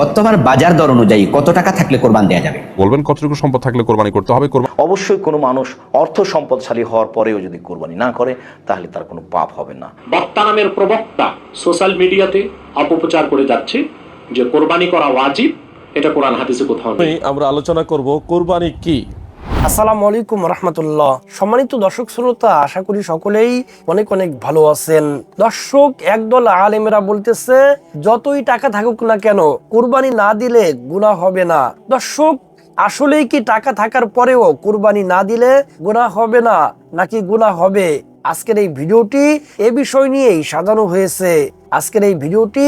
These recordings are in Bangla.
বর্তমান বাজার দর অনুযায়ী কত টাকা থাকলে কোরবান দেওয়া যাবে? বলবেন কতটুকু সম্পদ থাকলে কোরবানি করতে হবে? কোরবানি অবশ্যই কোনো মানুষ অর্থ সম্পদশালী হওয়ার পরেও যদি কোরবানি না করে তাহলে তার কোনো পাপ হবে না। বক্তা নামের প্রবক্তা সোশ্যাল মিডিয়াতে অপপ্রচার করে যাচ্ছে যে কোরবানি করা ওয়াজিব এটা কোরআন হাদিসে কোথাও নেই। আমরা আলোচনা করব কোরবানি কি? আসসালামু আলাইকুম রহমতুল্লাহ। সম্মানিত দর্শক শ্রোতা, আশা করি সকলেই অনেক অনেক ভালো আছেন। দর্শক, একদল আলেমেরা বলতেছে, যতই টাকা থাকুক না কেন, কুরবানি না দিলে গুনাহ হবে না। দর্শক, আসলেই কি টাকা থাকার পরেও কুরবানি না দিলে গুনাহ হবে না, নাকি গুনাহ হবে? আজকের এই ভিডিওটি এ বিষয় নিয়েই সাজানো হয়েছে। আজকের এই ভিডিওটি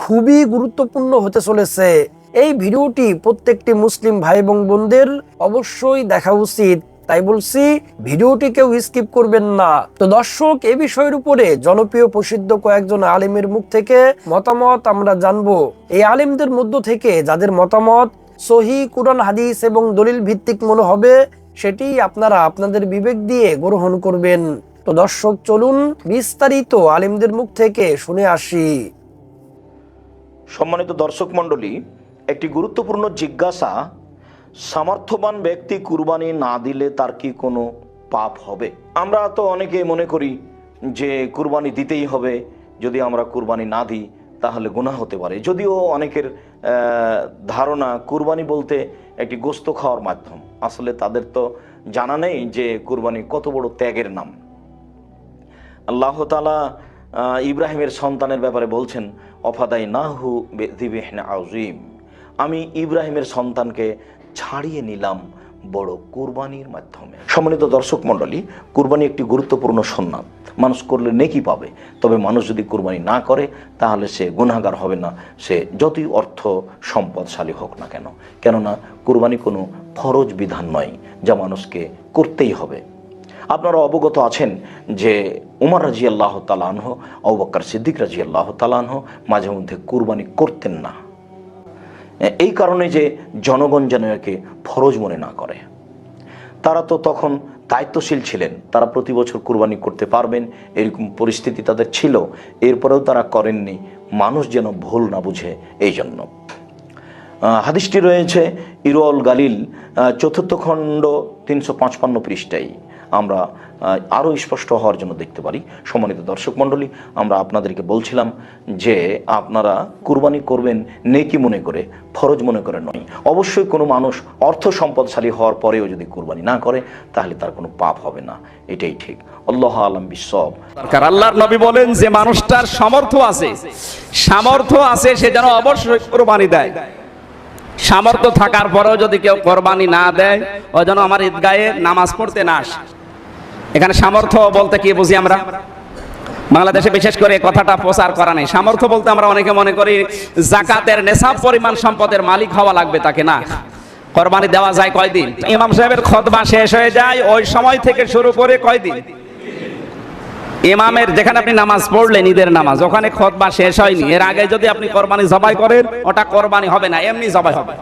খুবই গুরুত্বপূর্ণ হতে চলেছে। এই ভিডিওটি প্রত্যেকটি মুসলিম ভাই এবং বোনদের অবশ্যই দেখা উচিত। তাই বলছি, ভিডিওটি কেউ স্কিপ করবেন না। তো দর্শক, এ বিষয়ের উপরে জনপ্রিয় প্রসিদ্ধ কয়েকজন আলিমের মুখ থেকে মতামত আমরা জানব। এই আলিমদের মধ্য থেকে যাদের মতামত সহি কুরআন, হাদিস এবং দলিল ভিত্তিক মনে হবে, সেটি আপনারা আপনাদের বিবেক দিয়ে গ্রহণ করবেন। তো দর্শক, চলুন বিস্তারিত আলিমদের মুখ থেকে শুনে আসি। সম্মানিত দর্শক মণ্ডলী একটি গুরুত্বপূর্ণ জিজ্ঞাসা, সামর্থ্যবান ব্যক্তি কুরবানি না দিলে তার কি কোনো পাপ হবে? আমরা তো অনেকে মনে করি যে কুরবানি দিতেই হবে, যদি আমরা কুরবানি না দিই তাহলে গুণা হতে পারে। যদিও অনেকের ধারণা কুরবানি বলতে একটি গোস্ত খাওয়ার মাধ্যম। আসলে তাদের তো জানা নেই যে কুরবানি কত বড় ত্যাগের নাম। আল্লাহ তালা ইব্রাহিমের সন্তানের ব্যাপারে বলছেন অফাদাই নাহু দিবেহন আজিম আমি ইব্রাহিমের সন্তানকে ছাড়িয়ে নিলাম বড় কুরবানির মাধ্যমে। সম্মানিত দর্শক মণ্ডলী, কুরবানি একটি গুরুত্বপূর্ণ সন্ন্যাত মানুষ করলে নেকি পাবে, তবে মানুষ যদি কুরবানি না করে, তাহলে সে গুণাগার হবে না। সে যতই অর্থ সম্পদশালী হোক না কেন। কেননা, কুরবানি কোনো ফরজ বিধান নয়, যা মানুষকে করতেই হবে। আপনারা অবগত আছেন যে উমর রাজি আল্লাহ তালানহ অবক্কর সিদ্দিক রাজি আল্লাহ তালানহ মাঝে মধ্যে কুরবানি করতেন না। এই কারণে যে জনগণ যেন একে ফরজ মনে না করে। তারা তো তখন দায়িত্বশীল ছিলেন, তারা প্রতি বছর কুরবানি করতে পারবেন, এরকম পরিস্থিতি তাদের ছিল, এরপরেও তারা করেননি, মানুষ যেন ভুল না বুঝে এই জন্য হাদিসটি রয়েছে ইরোল গালিল চতুর্থ খণ্ড তিনশো পাঁচপান্ন পৃষ্ঠায়। আমরা আরও স্পষ্ট হওয়ার জন্য দেখতে পারি। সম্মানিত দর্শক মণ্ডলী, আমরা আপনাদেরকে বলছিলাম যে আপনারা কুরবানি করবেন নেকি মনে করে, ফরজ মনে করে নয়। অবশ্যই কোনো মানুষ অর্থ সম্পদশালী হওয়ার পরেও যদি কুরবানি না করে, তাহলে তার কোনো পাপ হবে না। এটাই ঠিক। আল্লাহ আলম বিশ্বব। দরকার। আল্লাহর নবী বলেন যে মানুষটার সামর্থ্য আছে। সামর্থ্য আছে, সে যেন অবশ্যই কোরবানি দেয়। সামর্থ্য থাকার পরেও যদি কেউ কোরবানি না দেয়, ও যেন আমার ঈদগায়ে নামাজ পড়তে না আসে। এখানে সামর্থ্য বলতে কি বুঝি আমরা? বাংলাদেশে বিশেষ করে কথাটা প্রচার করা নেই। সামর্থ্য বলতে আমরা অনেকে মনে করি জাকাতের নেশাব পরিমাণ সম্পদের মালিক হওয়া লাগবে তাকে না। কোরবানি দেওয়া যায় কয়দিন? ইমাম সাহেবের খতবা শেষ হয়ে যায়, ওই সময় থেকে শুরু করে কয়দিন? ইমামের যেখানে আপনি নামাজ পড়লেন, ঈদের নামাজ, ওখানে খতবা শেষ হয়নি। এর আগে যদি আপনি কোরবানি জবাই করেন, ওটা কোরবানি হবে না, এমনি জবাই হবে।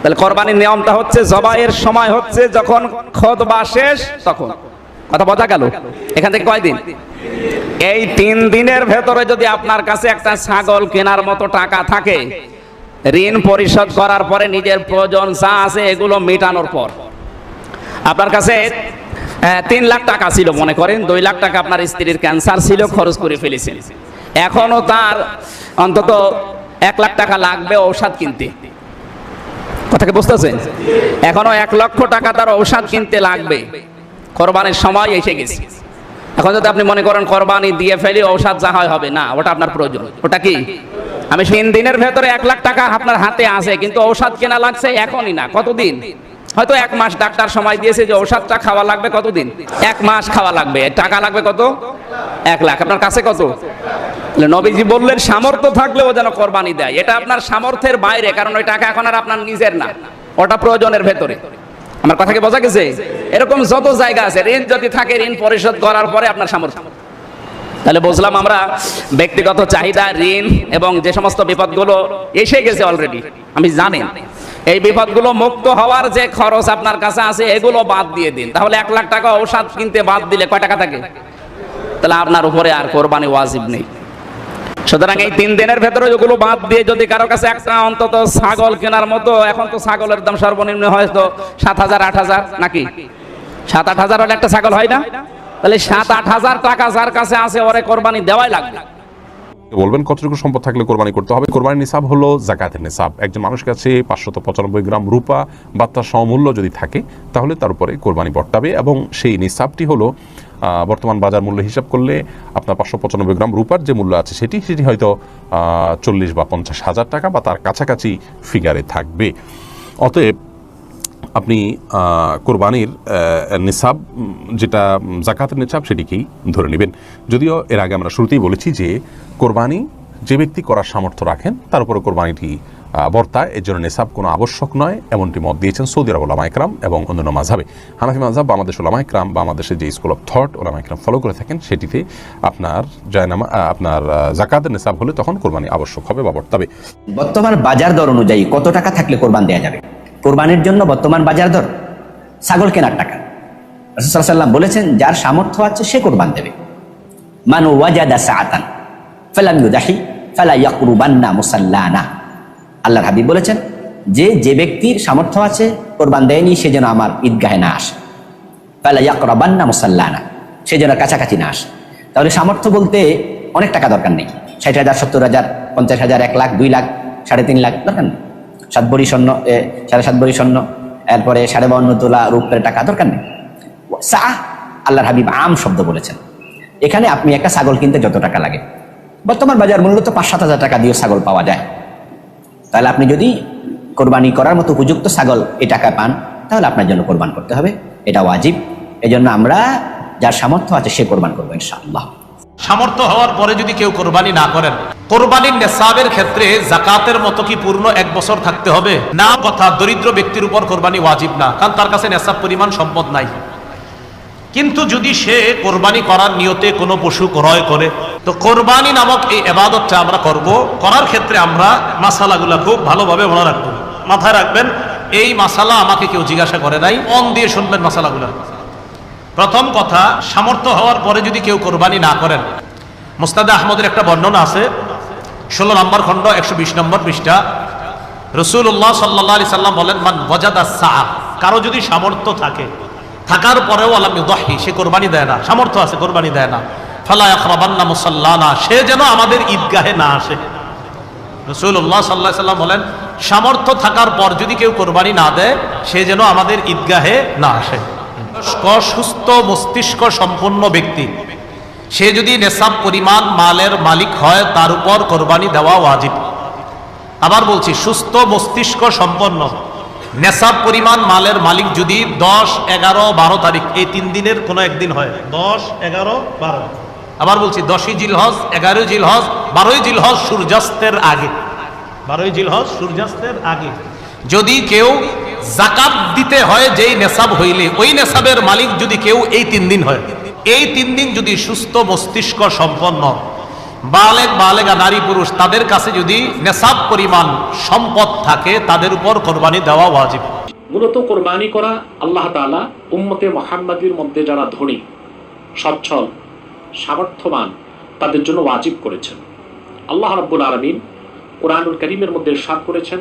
তাহলে কোরবানির নিয়মটা হচ্ছে, জবাইয়ের সময় হচ্ছে যখন খতবা শেষ, তখন। কথা বোঝা গেল? এখান থেকে কয়দিন? এই তিন দিনের ভেতরে যদি আপনার কাছে একটা ছাগল কেনার মতো টাকা থাকে, ঋণ পরিশোধ করার পরে নিজের প্রয়োজন যা আছে এগুলো মেটানোর পর। আপনার কাছে তিন লাখ টাকা ছিল মনে করেন, দুই লাখ টাকা আপনার স্ত্রীর ক্যান্সার ছিল, খরচ করে ফেলেছেন। এখনও তার অন্তত এক লাখ টাকা লাগবে ঔষধ কিনতে। কথাকে বুঝতেছেন? এখনও এক লক্ষ টাকা তার ঔষধ কিনতে লাগবে। কোরবানির সময় এসে গেছে। এখন যদি আপনি মনে করেন কোরবানি দিয়ে ফেলি, ঔষধ যা হয় হবে। না, ওটা আপনার প্রয়োজন। ওটা কি? আমি তিন দিনের ভেতরে এক লাখ টাকা আপনার হাতে আছে, কিন্তু ঔষধ কেনা লাগছে এখনই না। কতদিন? হয়তো এক মাস ডাক্তার সময় দিয়েছে যে ঔষধটা খাওয়া লাগবে কতদিন? এক মাস খাওয়া লাগবে। টাকা লাগবে কত? এক লাখ। আপনার কাছে কত? নবীজি বললেন, সামর্থ্য থাকলেও যেন কোরবানি দেয়। এটা আপনার সামর্থ্যের বাইরে, কারণ ওই টাকা এখন আর আপনার নিজের না। ওটা প্রয়োজনের ভেতরে। আমার কথা কি বোঝা গেছে? এরকম যত জায়গা আছে, ঋণ যদি থাকে, ঋণ পরিশোধ করার পরে আপনার সামর্থ্য। তাহলে বুঝলাম আমরা ব্যক্তিগত চাহিদা, ঋণ এবং যে সমস্ত বিপদগুলো এসে গেছে অলরেডি আমি জানি। এই বিপদগুলো মুক্ত হওয়ার যে খরচ আপনার কাছে আছে, এগুলো বাদ দিয়ে দিন। তাহলে এক লাখ টাকা ঔষধ কিনতে বাদ দিলে কয় টাকা থাকে? তাহলে আপনার উপরে আর কোরবানি ওয়াজিব নেই। সুতরাং এই তিন দিনের ভেতরে ওগুলো বাদ দিয়ে যদি কারও কাছে একটা অন্তত ছাগল কেনার মতো, এখন তো ছাগলের দাম সর্বনিম্ন হয়তো সাত হাজার, আট হাজার নাকি? সাত, আট হাজার হলে একটা ছাগল হয় না? তাহলে সাত, আট হাজার টাকা যার কাছে আছে, ওরে কোরবানি দেওয়াই লাগবে। বলবেন, কতটুকু সম্পদ থাকলে কোরবানি করতে হবে? কোরবানির নিসাব হলো জাকাতের নিসাব। একজন মানুষের কাছে পাঁচশত পঁচানব্বই গ্রাম রূপা বা তার যদি থাকে, তাহলে তার উপরে কোরবানি বর্তাবে এবং সেই নিসাবটি হলো বর্তমান বাজার মূল্য হিসাব করলে আপনার পাঁচশো পঁচানব্বই গ্রাম রূপার যে মূল্য আছে সেটি সেটি হয়তো চল্লিশ বা পঞ্চাশ হাজার টাকা বা তার কাছাকাছি ফিগারে থাকবে। অতএব আপনি কোরবানির নিসাব, যেটা জাকাতের নিসাব সেটিকেই ধরে নেবেন। যদিও এর আগে আমরা শুরুতেই বলেছি যে কোরবানি যে ব্যক্তি করার সামর্থ্য রাখেন, তার উপরে কোরবানিটি আহ, বর্তায় এর জন্য নেশাব কোনো আবশ্যক নয় এমনটি মত দিয়েছেন সৌদি আরব ওলামা একরাম এবং অন্যান্য মাঝাবে হানাফি মাঝাব বাংলাদেশ ওলামা একরাম বাংলাদেশের যে স্কুল অফ থট ওলামা একরাম ফলো করে থাকেন সেটিতে আপনার জয়নামা আপনার জাকাতের নেশাব হলে তখন কোরবানি আবশ্যক হবে বা বর্তাবে। বর্তমান বাজার দর অনুযায়ী কত টাকা থাকলে কোরবান দেওয়া যাবে? কোরবানির জন্য বর্তমান বাজার দর? ছাগল কেনার টাকা। রাসূল সাল্লাম বলেছেন যার সামর্থ্য আছে সে কোরবান দেবে। মান ওয়াজাদা সাআতান ফালাম ইউদাহি ফালা মুসাল্লানা। আল্লাহর হাবিব বলেছেন, যে যে ব্যক্তির সামর্থ্য আছে, কোরবান দেয়নি, সে যেন আমার ঈদগাহে না আসে। ফালা ইয়াকরাবান্না মুসাল্লানা সে যেন কাছাকাছি না আসে। তাহলে সামর্থ্য বলতে অনেক টাকা দরকার নেই। ষাট হাজার, সত্তর হাজার, পঞ্চাশ হাজার, এক লাখ, দুই লাখ, সাড়ে তিন লাখ দরকার নেই। সাত বড়ি স্বর্ণ সাড়ে সাত বড়ি স্বর্ণ, এরপরে সাড়ে বাউন্ন তোলা রূপের টাকা দরকার নেই। সা আল্লাহর হাবিব আম শব্দ বলেছেন। এখানে আপনি একটা ছাগল কিনতে যত টাকা লাগে। বর্তমান বাজার মূল্য তো পাঁচ সাত হাজার টাকা দিয়ে ছাগল পাওয়া যায়। তাহলে আপনি যদি কোরবানি করার মতো উপযুক্ত ছাগল এই টাকা পান, তাহলে আপনার জন্য কোরবান করতে হবে। এটা ওয়াজিব। এজন্য আমরা যার সামর্থ্য আছে সে কোরবান করব ইনশাআল্লাহ। সামর্থ্য হওয়ার পরে যদি কেউ কোরবানি না করেন, কোরবানির নেশাবের ক্ষেত্রে জাকাতের মতো কি পূর্ণ এক বছর থাকতে হবে? না, কথা, দরিদ্র ব্যক্তির উপর কোরবানি ওয়াজিব না, কারণ তার কাছে নেশাব পরিমাণ সম্পদ নাই। কিন্তু যদি সে কোরবানি করার নিয়তে কোনো পশু ক্রয় করে, তো কোরবানি নামক এই এবাদতটা আমরা করব। করার ক্ষেত্রে আমরা মাসালাগুলা খুব ভালোভাবে মনে রাখব। মাথায় রাখবেন, এই মাসালা আমাকে কেউ জিজ্ঞাসা করে নাই, মন দিয়ে শুনবেন মাসালাগুলা। প্রথম কথা, সামর্থ্য হওয়ার পরে যদি কেউ কোরবানি না করেন, মুস্তাদা আহমদের একটা বর্ণনা আছে, ষোলো নম্বর খণ্ড, একশো বিশ নম্বর পৃষ্ঠা। রসুল্লাহ সাল্লাহ আলি সাল্লাম বলেন, মান বজাদা সাহ কারও যদি সামর্থ্য থাকে থাকার পরেও আলাম দহি সে কোরবানি দেয় না, সামর্থ্য আছে, কোরবানি দেয় না। ফালা আখরাবান্না মুসাল্লানা, সে যেন আমাদের ঈদগাহে না আসে। রসুল্লাহ সাল্লাহ সাল্লাম বলেন, সামর্থ্য থাকার পর যদি কেউ কোরবানি না দেয়, সে যেন আমাদের ঈদগাহে না আসে। সুস্থ মস্তিষ্ক সম্পন্ন ব্যক্তি। সে যদি নেশাব পরিমাণ মালের মালিক হয়, তার উপর কোরবানি দেওয়া ওয়াজিব। আবার বলছি, সুস্থ মস্তিষ্ক সম্পন্ন। নেশাব পরিমাণ মালের মালিক যদি দশ এগারো বারো তারিখ এই তিন দিনের কোনো একদিন হয় দশ এগারো বারো। আবার বলছি দশই জিলহজ এগারোই জিলহজ বারোই জিলহজ সূর্যাস্তের আগে। বারোই জিলহজ সূর্যাস্তের আগে। যদি কেউ জাকাত দিতে হয় যেই নেশাব হইলে ওই নেশাবের মালিক যদি কেউ এই তিন দিন হয়। এই তিন দিন যদি সুস্থ মস্তিষ্ক সম্পন্ন বালেক, বালেগা, নারী, পুরুষ, তাদের কাছে যদি নেশাব পরিমাণ সম্পদ থাকে, তাদের উপর কোরবানি দেওয়া ওয়াজিব। মূলত কোরবানি করা আল্লাহ তাআলা উম্মতে মোহাম্মদীর মধ্যে যারা ধনী, সচ্ছল, সামর্থ্যবান, তাদের জন্য ওয়াজিব করেছেন। আল্লাহ রাব্বুল আলমিন কোরআনুল করিমের মধ্যে সাত করেছেন,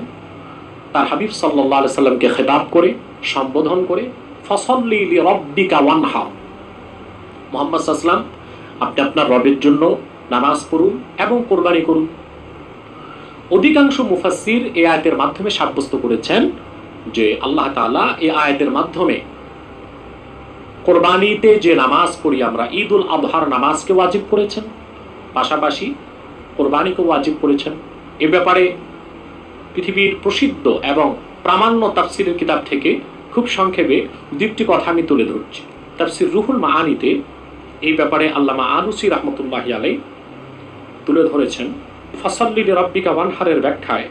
তার হাবিব সাল্লাহ আলি সাল্লামকে খেতাব করে, সম্বোধন করে, ফসল্লি রব্বিকা ওয়ানহা মোহাম্মদ সাল্লাম আপনি আপনার রবের জন্য নামাজ পড়ুন এবং কোরবানি করুন। অধিকাংশ মুফাসসির এই আয়াতের মাধ্যমে সাব্যস্ত করেছেন যে আল্লাহ তাআলা এই আয়াতের মাধ্যমে কোরবানিতে যে নামাজ পড়ি আমরা ঈদ উল আবহার নামাজকে ওয়াজিব করেছেন, পাশাপাশি কোরবানিকে ওয়াজিব করেছেন। এ ব্যাপারে পৃথিবীর প্রসিদ্ধ এবং প্রামাণ্য তাফসিরের কিতাব থেকে খুব সংক্ষেপে দুটি কথা আমি তুলে ধরছি। তাফসির রুহুল মাআনিতে এই ব্যাপারে আল্লামা আনুসি রহমতুল্লাহ আলাই তুলে ধরেছেন ফসল্লি রব্বিকা ওয়ানহারের ব্যাখ্যায়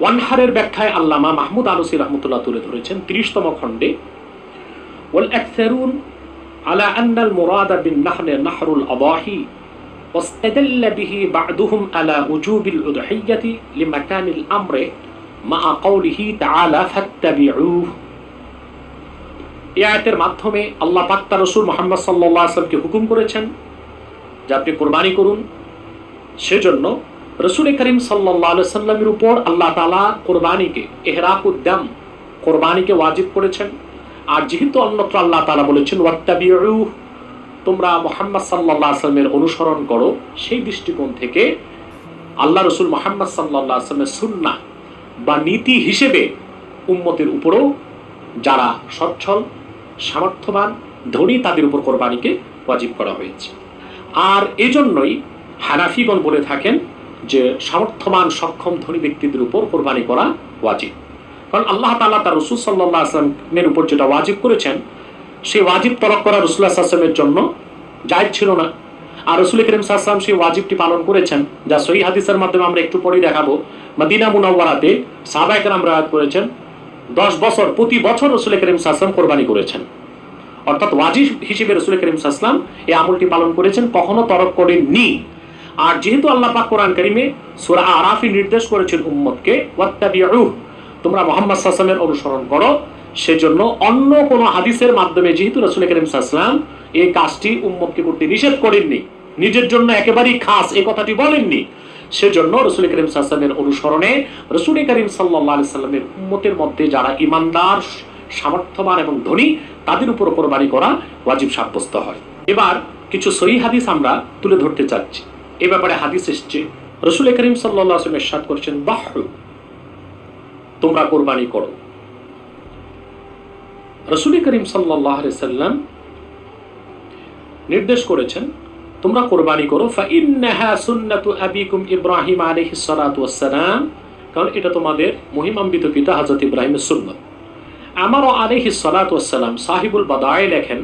ওয়ানহারের ব্যাখ্যায় আল্লামা মাহমুদ আনুসি রহমতুল্লাহ তুলে ধরেছেন তিরিশতম খণ্ডে والأكثرون على أن المراد بالنحر نحر الأضاحي واستدل به بعضهم على وجوب الأضحية لمكان الأمر مع قوله تعالى فاتبعوه এই আয়াতের মাধ্যমে আল্লাহ পাক তার রসুল মোহাম্মদ সাল্লাহ আসলামকে হুকুম করেছেন যে আপনি কোরবানি করুন, সেজন্য রসুল করিম সাল্লাহ সাল্লামের উপর আল্লাহ তালা কোরবানিকে এহরাক উদ্যাম কোরবানিকে ওয়াজিব করেছেন। আর যেহেতু অন্যত্র আল্লাহ তালা বলেছেন তোমরা মোহাম্মদ সাল্লাহ আসলামের অনুসরণ করো, সেই দৃষ্টিকোণ থেকে আল্লাহ রসুল মোহাম্মদ সাল্লাহ আসলামের সুন্না বা নীতি হিসেবে উম্মতের উপরও যারা সচ্ছল, সামর্থ্যবান, ধনী তাদের উপর কোরবানিকে ওয়াজিব করা হয়েছে। আর এজন্যই হানাফিগণ বলে থাকেন যে সামর্থ্যবান, সক্ষম, ধনী ব্যক্তিদের উপর কোরবানি করা ওয়াজিব। কারণ আল্লাহ তাআলা তার রসুল সাল্লাহ আসলামের উপর যেটা ওয়াজিব করেছেন, সেই ওয়াজিব তরক করা রসুল্লাহ আসলামের জন্য জায়জ ছিল না। আর রসুল করিম সাল্লাম সেই ওয়াজিবটি পালন করেছেন, যা সহি হাদিসের মাধ্যমে আমরা একটু পরেই দেখাবো। মদিনা মুনাওয়ারাতে সাহাবায়ে কেরাম রায়াত করেছেন, দশ বছর, প্রতি বছর রসুল করিম সাল্লাম কোরবানি করেছেন। অর্থাৎ ওয়াজিব হিসেবে রসুল করিম সাল্লাম এই আমলটি পালন করেছেন, কখনো তরক করেননি। আর যেহেতু আল্লাহ পাক কোরআন করিমে সূরা আরাফি নির্দেশ করেছেন উম্মতকে, ওয়াত্তাবিউহু, তোমরা মোহাম্মদ সাল্লামের অনুসরণ করো। সেজন্য অন্য কোনো হাদিসের মাধ্যমে যেহেতু রসুল করিম সাল্লাম এই কাজটি উম্মতকে করতে নিষেধ করেননি, নিজের জন্য একেবারেই খাস এই কথাটি বলেননি, সেজন্য রসুল করিম সাল্লামের অনুসরণে রসুল করিম সাল্লাহ সাল্লামের উম্মতের মধ্যে যারা ইমানদার সামর্থ্যবান এবং ধনী, তাদের উপর কোরবানি করা ওয়াজিব সাব্যস্ত হয়। এবার কিছু সহি হাদিস আমরা তুলে ধরতে চাচ্ছি। এ ব্যাপারে হাদিস এসছে, রসুল করিম সাল্লাহ এরশাদ করছেন, বাহ্র, তোমরা কোরবানি করো। রসুল করিম সাল্লাহ সাল্লাম নির্দেশ করেছেন, তোমরা কোরবানি করো আবিকুম ইব্রাহিম আলাইহিস ওয়াসসালাম কারণ এটা তোমাদের মহিমান্বিত পিতা হযরত ইব্রাহিমের সুন্নাত। আমার আলাইহিস সালাতু ওয়াসসালাম সাহিবুল বাদায় লেখেন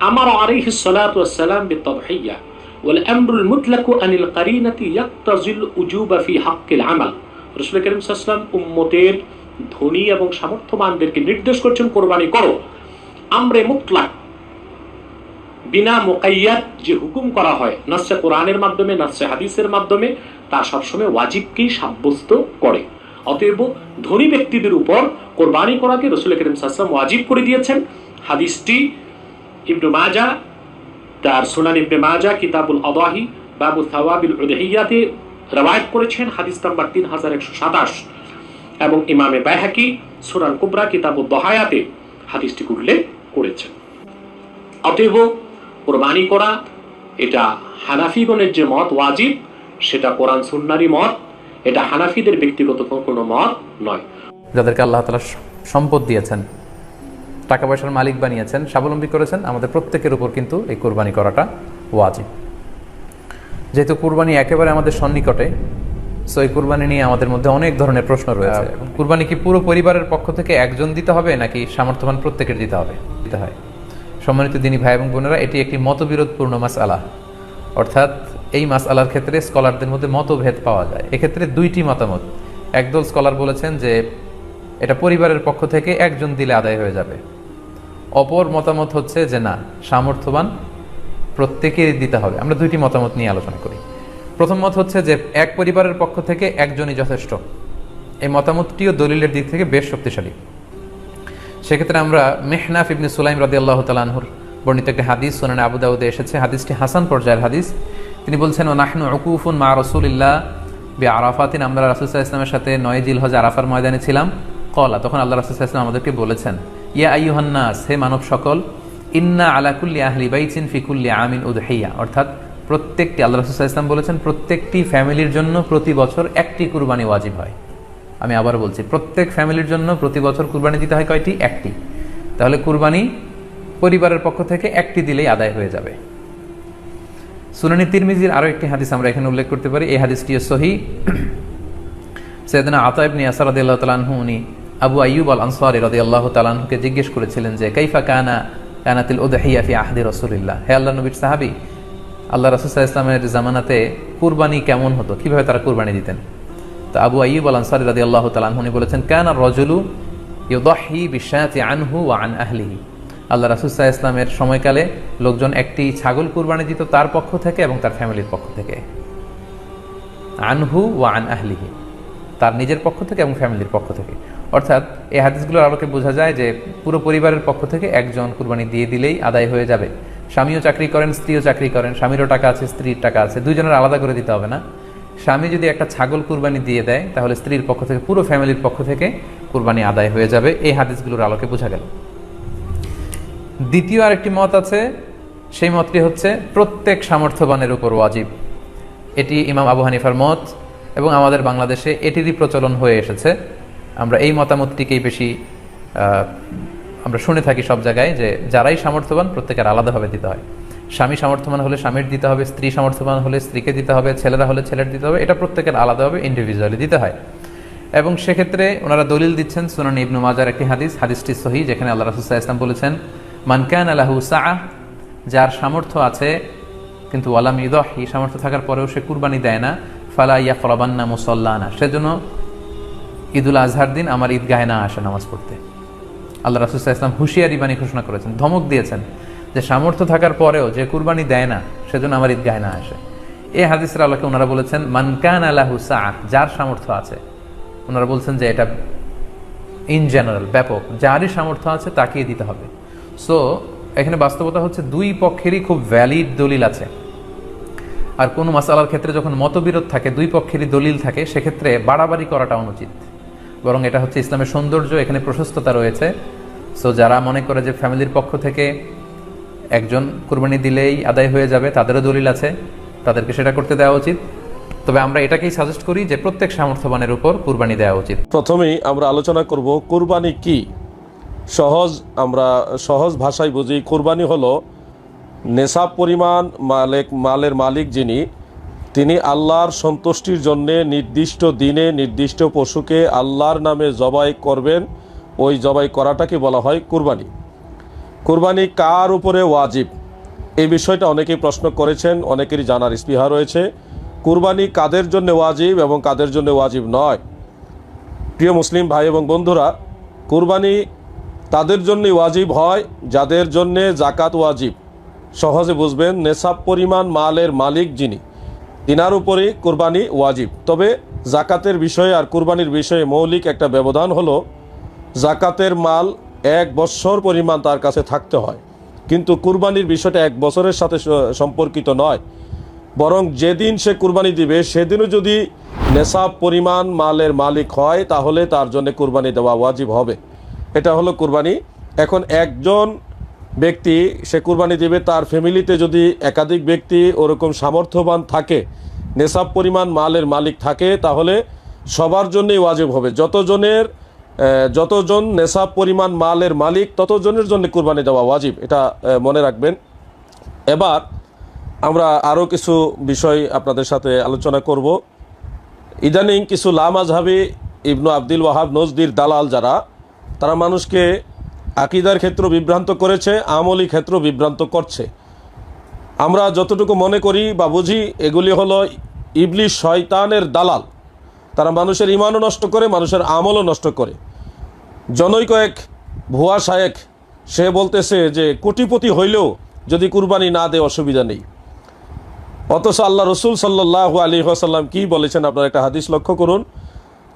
আমার আলাইহিস সালাতু ওয়াসসালাম বিতাদহিয়া والامر المطلق عن القرينه يقتضي الوجوب في حق العمل রাসূল করিম সাল্লাল্লাহু আলাইহি উম্মতের ধনী এবং সামর্থ্যবানদেরকে নির্দেশ করছেন কোরবানি করো আমরে মুতলাক বিনা মোকাইয়াত যে হুকুম করা হয় নাসে কোরআনের মাধ্যমে নাসে হাদিসের মাধ্যমে তা সবসময় ওয়াজিবকেই সাব্যস্ত করে অতএব ধনী ব্যক্তিদের উপর কোরবানি করাকে রসুল করিম সাসলাম ওয়াজিব করে দিয়েছেন। হাদিসটি ইবনু মাজা তার সুনান ইবনে মাজা কিতাবুল আদাহি, বাবু সাওয়াবিল উদহিয়াতে রওয়ায়াত করেছেন, হাদিস নাম্বার তিন হাজার একশো সাতাশ। এবং ইমামে বাইহাকি সুনান কুবরা কিতাবুল দহায়াতে হাদিসটি উল্লেখ করেছেন। অতএব কোরবানি করা, এটা হানাফিগণের যে মত, ওয়াজিব, সেটা কোরআন সুন্নারি মত। এটা হানাফিদের ব্যক্তিগত কোনো মত নয়। যাদেরকে আল্লাহ তালা সম্পদ দিয়েছেন টাকা পয়সার মালিক বানিয়েছেন স্বাবলম্বী করেছেন আমাদের প্রত্যেকের উপর কিন্তু এই কোরবানি করাটা ওয়াজিব। যেহেতু কুরবানি একেবারে আমাদের সন্নিকটে সো এই কুরবানি নিয়ে আমাদের মধ্যে অনেক ধরনের প্রশ্ন রয়েছে। কুরবানি কি পুরো পরিবারের পক্ষ থেকে একজন দিতে হবে নাকি সামর্থ্যবান প্রত্যেকের দিতে হবে? দিতে হয়। সম্মানিত দিনী ভাই এবং বোনেরা এটি একটি মতবিরোধপূর্ণ মাস আলা অর্থাৎ এই মাস আলার ক্ষেত্রে স্কলারদের মধ্যে মতভেদ পাওয়া যায়। এক্ষেত্রে দুইটি মতামত। একদল স্কলার বলেছেন যে, এটা পরিবারের পক্ষ থেকে একজন দিলে আদায় হয়ে যাবে। অপর মতামত হচ্ছে যে, না, সামর্থ্যবান প্রত্যেকেরই দিতে হবে। আমরা দুইটি মতামত নিয়ে আলোচনা করি। প্রথম মত হচ্ছে যে, এক পরিবারের পক্ষ থেকে একজনই যথেষ্ট। এই মতামতটিও দলিলের দিক থেকে বেশ শক্তিশালী। সেক্ষেত্রে আমরা মেহনাফ ইবনে সুলাইম রাদি আল্লাহ তালাহুর বর্ণিত একটি হাদিস, সোনানে আবু দাউদে এসেছে। হাদিসটি হাসান পর্যায়ের হাদিস। তিনি বলছেন ও নাহনু অকুফুন মা রসুলিল্লাহ বি আরাফাতিন আমরা রাসুল্লাহ ইসলামের সাথে নয় জিল হজ আরাফার ময়দানে ছিলাম। কলা তখন আল্লাহ রাসুল্লাহ ইসলাম আমাদেরকে বলেছেন, ইয়া আইহান্নাস হে মানব সকল, ইন্না আলাকুল্লি আহলি বাইচিন ফিকুল্লি আমিন উদহিয়া। অর্থাৎ প্রত্যেকটি, আল্লাহ রাসুল্লাহ ইসলাম বলেছেন, প্রত্যেকটি ফ্যামিলির জন্য প্রতি বছর একটি কুরবানি ওয়াজিব হয়। আমি আবার বলছি, প্রত্যেক ফ্যামিলির জন্য প্রতি বছর কুরবানি দিতে হয় কয়টি? একটি। তাহলে কুরবানি পরিবারের পক্ষ থেকে একটি দিলেই আদায় হয়ে যাবে। সুনানি তিরমিজির আরও একটি হাদিস আমরা এখানে উল্লেখ করতে পারি। এই হাদিসটিও সহি। সৈয়দনা আতা ইবনি আসার রদি আল্লাহ তালাহু উনি আবু আইয়ুব আল আনসারি রদি আল্লাহ তালাহুকে জিজ্ঞেস করেছিলেন যে, কাইফা কানা কানাতিল উদহিয়া ফি আহদি রসুলিল্লাহ? হে আল্লাহ নবীর সাহাবি, আল্লাহ রসুল্লাহ ইসলামের জামানাতে কুরবানি কেমন হতো? কীভাবে তারা কুরবানি দিতেন? তো আবু আইব আল আনসারি রাদি আল্লাহ তালাহুনি বলেছেন, কেন রজলু ইউদাহি বিশায়াতি আনহু ওয়া আন আহলিহি। আল্লাহ রাসুসাহ ইসলামের সময়কালে লোকজন একটি ছাগল কুরবানি দিত তার পক্ষ থেকে এবং তার ফ্যামিলির পক্ষ থেকে। আনহু ওয়া আন আহলিহি, তার নিজের পক্ষ থেকে এবং ফ্যামিলির পক্ষ থেকে। অর্থাৎ এই হাদিসগুলোর আলোকে বোঝা যায় যে পুরো পরিবারের পক্ষ থেকে একজন কুরবানি দিয়ে দিলেই আদায় হয়ে যাবে। স্বামীও চাকরি করেন, স্ত্রীও চাকরি করেন, স্বামীরও টাকা আছে, স্ত্রীর টাকা আছে, দুইজনের আলাদা করে দিতে হবে না। স্বামী যদি একটা ছাগল কুরবানি দিয়ে দেয়, তাহলে স্ত্রীর পক্ষ থেকে, পুরো ফ্যামিলির পক্ষ থেকে কুরবানি আদায় হয়ে যাবে। এই হাদিসগুলোর আলোকে বোঝা গেল। দ্বিতীয় আরেকটি মত আছে, সেই মতটি হচ্ছে প্রত্যেক সামর্থ্যবানের উপর ওয়াজিব। এটি ইমাম আবু হানিফার মত এবং আমাদের বাংলাদেশে এটিরই প্রচলন হয়ে এসেছে। আমরা এই মতামতটিকেই বেশি আমরা শুনে থাকি সব জায়গায় যে যারাই সামর্থ্যবান প্রত্যেকের আলাদাভাবে দিতে হয়। স্বামী সামর্থ্যবান হলে স্বামীর দিতে হবে, স্ত্রী সামর্থ্যবান হলে স্ত্রীকে দিতে হবে, ছেলেরা হলে ছেলের দিতে হবে, এটা প্রত্যেকের আলাদাভাবে ইন্ডিভিজুয়ালি দিতে হয়। এবং সেক্ষেত্রে ওনারা দলিল দিচ্ছেন সুনান ইবনু মাজার একটি হাদিস, হাদিসটি সহি যেখানে আল্লাহ রাসুসাহ ইসলাম বলেছেন মানকান আলাহু সাআ, যার সামর্থ্য আছে, কিন্তু ওয়ালাম ইদহি সামর্থ্য থাকার পরেও সে কুরবানি দেয় না, ফালা ইয়া ফলাবান্না মুসল্লানা, সেজন্য ঈদুল আজহার দিন আমার ঈদগাহে না আসে নামাজ পড়তে। আল্লাহ রাসুসাহ ইসলাম হুঁশিয়ারি বাণী ঘোষণা করেছেন, ধমক দিয়েছেন যে সামর্থ্য থাকার পরেও যে কুরবানি দেয় না, সেজন্য আমার ঈদগাহে না আসে। এই হাদিসের আলোকে ওনারা বলেছেন মানকান আলাহু সা যার সামর্থ্য আছে। ওনারা বলছেন যে এটা ইন জেনারেল ব্যাপক। যারই সামর্থ্য আছে, তাকেই দিতে হবে। সো এখানে বাস্তবতা হচ্ছে দুই পক্ষেরই খুব ভ্যালিড দলিল আছে। আর কোনো মাসালার ক্ষেত্রে যখন মতবিরোধ থাকে, দুই পক্ষেরই দলিল থাকে, সেক্ষেত্রে বাড়াবাড়ি করাটা অনুচিত। বরং এটা হচ্ছে ইসলামের সৌন্দর্য, এখানে প্রশস্ততা রয়েছে। সো যারা মনে করে যে ফ্যামিলির পক্ষ থেকে একজন কুরবানি দিলেই আদায় হয়ে যাবে, তাদেরও দলিল আছে। তাদেরকে সেটা করতে দেওয়া উচিত। তবে আমরা এটাকেই সাজেস্ট করি যে প্রত্যেক সামর্থ্যবানের উপর কুরবানি দেওয়া উচিত। প্রথমেই আমরা আলোচনা করব, কুরবানি কি? সহজ, আমরা সহজ ভাষায় বুঝি। কুরবানি হলো নেশাব পরিমাণ মালিক, মালের মালিক যিনি, তিনি আল্লাহর সন্তুষ্টির জন্য নির্দিষ্ট দিনে নির্দিষ্ট পশুকে আল্লাহর নামে জবাই করবেন। ওই জবাই করাটাকে বলা হয় কুরবানি। কুরবানি কার উপরে ওয়াজিব? এই বিষয়টা অনেকেই প্রশ্ন করেছেন, অনেকেরই জানার স্পৃহা রয়েছে। কুরবানি কাদের জন্য ওয়াজিব এবং কাদের জন্য ওয়াজিব নয়? প্রিয় মুসলিম ভাই এবং বন্ধুরা, কুরবানি তাদের জন্যই ওয়াজিব হয়, যাদের জন্যে জাকাত ওয়াজিব। সহজে বুঝবেন, নেশাব পরিমাণ মালের মালিক যিনি, তিনার উপরেই কুরবানি ওয়াজিব। তবে জাকাতের বিষয়ে আর কুরবানির বিষয়ে মৌলিক একটা ব্যবধান হলো জাকাতের মাল এক বছর পরিমাণ তার কাছে থাকতে হয়। কিন্তু কুরবানির বিষয়টা এক বছরের সাথে সম্পর্কিত নয়। বরং যেদিন সে কুরবানি দিবে, সেদিনও যদি নেশাব পরিমাণ মালের মালিক হয়, তাহলে তার জন্য কুরবানি দেওয়া ওয়াজিব হবে। এটা হলো কুরবানি। এখন একজন ব্যক্তি সে কুরবানি দিবে, তার ফ্যামিলিতে যদি একাধিক ব্যক্তি ওরকম সামর্থ্যবান থাকে, নেশাব পরিমাণ মালের মালিক থাকে, তাহলে সবার জন্যই ওয়াজিব হবে। যতজনের যতজন নেশাব পরিমাণ মালের মালিক, ততজনের জন্য কুরবানি দেওয়া ওয়াজিব, এটা মনে রাখবেন। এবার আমরা আরও কিছু বিষয় আপনাদের সাথে আলোচনা করব। ইদানিং কিছু লামাজহাবি ইবনু আব্দুল ওয়াহাব নজদির দালাল যারা তারা মানুষকে আকিদার ক্ষেত্র বিভ্রান্ত করেছে, আমলি ক্ষেত্র বিভ্রান্ত করছে। আমরা যতটুকু মনে করি বা বুঝি, এগুলি হলো ইবলিশ শয়তানের দালাল। তারা মানুষের ইমানও নষ্ট করে, মানুষের আমলও নষ্ট করে। জনৈক এক ভুয়া শায়েক, সে বলতেছে যে, কোটিপতি হইলেও যদি কুরবানি না দেয়, অসুবিধা নেই। অথচ আল্লাহ রসুল সাল্লাহ আলী আসাল্লাম কি বলেছেন? আপনার একটা হাদিস লক্ষ্য করুন।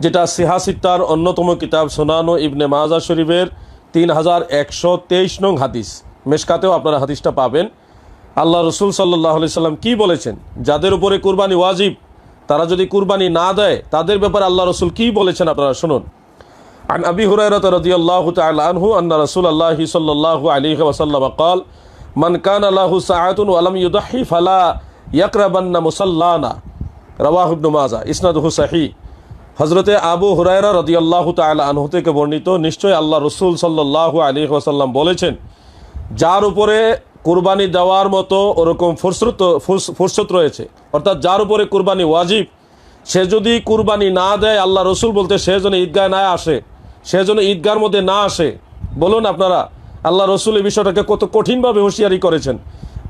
যেটা সিহাসিত্তার অন্যতম কিতাব সোনানো ইবনে মাজা শরীফের তিন হাজার একশো তেইশ নং হাদিস মেশকাতেও আপনারা হাদিসটা পাবেন আল্লাহ রসুল সাল্লাহ আলি সাল্লাম কি বলেছেন যাদের উপরে কুরবানি ওয়াজিব তারা যদি কুরবানি না দেয় তাদের ব্যাপারে আল্লাহ রসুল কি বলেছেন আপনারা শুনুন عن أبي هريرة رضي الله تعالى عنه أن رسول الله صلى الله عليه وسلم قال من كان له ساعة ولم يضحي فلا يقربن مصلانا رواه ابن ماجه ইসনাদুহু সহি হজরতে আবু হুরায়রা রদিয়াল্লাহু তাআলা আনহু থেকে বর্ণিত নিশ্চয় আল্লাহ রসুল সাল্লাল্লাহু আলাইহি ওয়াসাল্লাম বলেছেন, যার উপরে কুরবানি দেওয়ার মতো ওরকম ফুরসত, ফুরস- ফুরসত রয়েছে। অর্থাৎ যার উপরে কুরবানি ওয়াজিব, সে যদি কুরবানি না দেয়, আল্লাহ রসুল বলতে সে যেন ঈদগায় না আসে, সে যেন ঈদগার মধ্যে না আসে। বলুন আপনারা, আল্লাহ রসুল এই বিষয়টাকে কত কঠিনভাবে হুঁশিয়ারি করেছেন।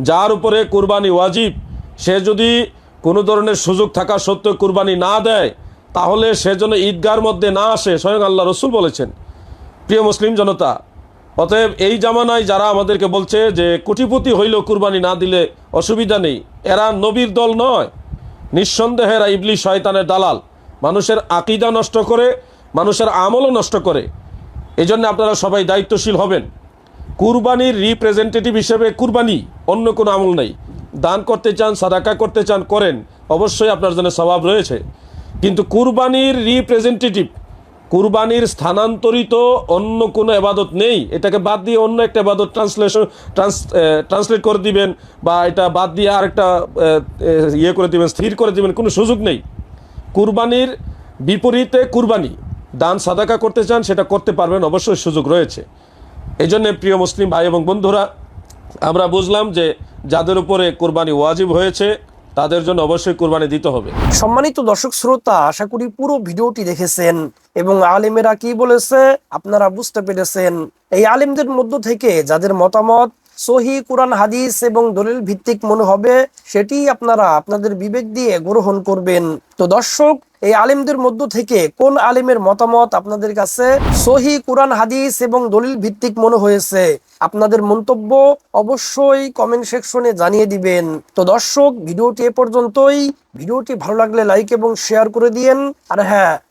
যার উপরে কুরবানি ওয়াজিব, সে যদি কোনো ধরনের সুযোগ থাকা সত্ত্বেও কুরবানি না দেয় তাহলে সে যেন ঈদগার মধ্যে না আসে, স্বয়ং আল্লাহ রসুল বলেছেন। প্রিয় মুসলিম জনতা, অতএব এই জামানায় যারা আমাদেরকে বলছে যে কোটিপতি হইলেও কুরবানি না দিলে অসুবিধা নেই, এরা নবীর দল নয়। নিঃসন্দেহে এরা ইবলি শয়তানের দালাল। মানুষের আকিদা নষ্ট করে, মানুষের আমলও নষ্ট করে। এই জন্য আপনারা সবাই দায়িত্বশীল হবেন। কুরবানির রিপ্রেজেন্টেটিভ হিসেবে কুরবানি অন্য কোনো আমল নেই। দান করতে চান, সাদাকা করতে চান, করেন। অবশ্যই আপনার জন্য স্বভাব রয়েছে। কিন্তু কুরবানির রিপ্রেজেন্টেটিভ কুরবানির স্থানান্তরিত অন্য কোনো এবাদত নেই। এটাকে বাদ দিয়ে অন্য একটা এবাদত ট্রান্সলেশন ট্রান্স ট্রান্সলেট করে দিবেন বা এটা বাদ দিয়ে আহ, আহ, ইয়ে করে দিবেন স্থির করে দিবেন কোনো সুযোগ নেই। কুরবানির বিপরীতে কুরবানি দান সাদাকা করতে চান সেটা করতে পারবেন অবশ্যই সুযোগ রয়েছে। এই জন্যে প্রিয় মুসলিম ভাই এবং বন্ধুরা আমরা বুঝলাম যে যাদের উপরে কোরবানি ওয়াজিব হয়েছে তাদের জন্য অবশ্যই কোরবানি দিতে হবে। সম্মানিত দর্শক শ্রোতা, আশা করি পুরো ভিডিওটি দেখেছেন এবং আলেমেরা কি বলেছে আপনারা বুঝতে পেরেছেন। এই আলেমদের মধ্য থেকে যাদের মতামত সহি কোরআন, হাদিস এবং দলিল ভিত্তিক মনে হবে, সেটি আপনারা আপনাদের বিবেক দিয়ে গ্রহণ করবেন। তো দর্শক, এই আলেমদের মধ্য থেকে কোন আলেমের মতামত আপনাদের কাছে? সহি কোরআন, হাদিস এবং দলিল ভিত্তিক মনে হয়েছে। আপনাদের মন্তব্য অবশ্যই কমেন্ট সেকশনে জানিয়ে দিবেন। তো দর্শক, ভিডিওটি এ পর্যন্তই। ভিডিওটি ভালো লাগলে লাইক এবং শেয়ার করে দিয়েন। আর হ্যাঁ